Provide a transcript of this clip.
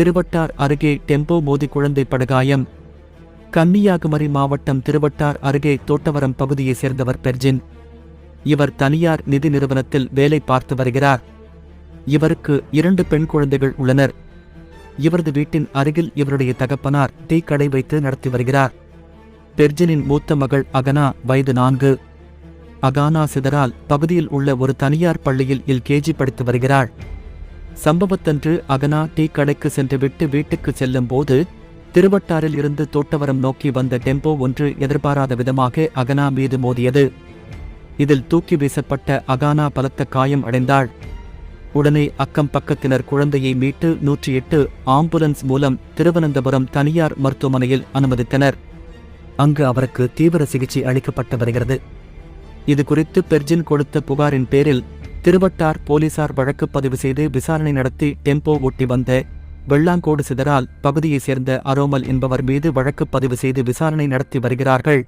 திருவட்டார் அருகே டெம்போ மோதி குழந்தை படுகாயம். கன்னியாகுமரி மாவட்டம் திருவட்டார் அருகே தோட்டவரம் பகுதியைச் சேர்ந்தவர் பெர்ஜின். இவர் தனியார் நிதி நிறுவனத்தில் வேலை பார்த்து வருகிறார். இவருக்கு இரண்டு பெண் குழந்தைகள் உள்ளனர். இவரது வீட்டின் அருகில் இவருடைய தகப்பனார் டீ கடை வைத்து நடத்தி வருகிறார். பெர்ஜினின் மூத்த மகள் அகனா வயது நான்கு. அகானா சிதறால் பகுதியில் உள்ள ஒரு தனியார் பள்ளியில் எல்கேஜி படித்து வருகிறாள். சம்பவத்தன்று அகனா டீ கடைக்கு சென்றுவிட்டு வீட்டுக்கு செல்லும் போது திருவட்டாரில் இருந்து தோட்டவரம் நோக்கி வந்த டெம்போ ஒன்று எதிர்பாராத விதமாக அகனா மீது மோதியது. இதில் தூக்கி வீசப்பட்ட அகானா பலத்த காயம் அடைந்தாள். உடனே அக்கம் பக்கத்தினர் குழந்தையை மீட்டு நூற்றி எட்டு ஆம்புலன்ஸ் மூலம் திருவனந்தபுரம் தனியார் மருத்துவமனையில் அனுமதித்தனர். அங்கு அவருக்கு தீவிர சிகிச்சை அளிக்கப்பட்டு வருகிறது. இது குறித்து பெர்ஜின் கொடுத்த புகாரின் பேரில் திருவட்டார் போலீசார் வழக்கு பதிவு செய்து விசாரணை நடத்தி டெம்போ ஓட்டி வந்த வெள்ளாங்கோடு சிதறால் பகுதியைச் சேர்ந்த அரோமல் என்பவர் மீது வழக்கு பதிவு செய்து விசாரணை நடத்தி வருகிறார்கள்.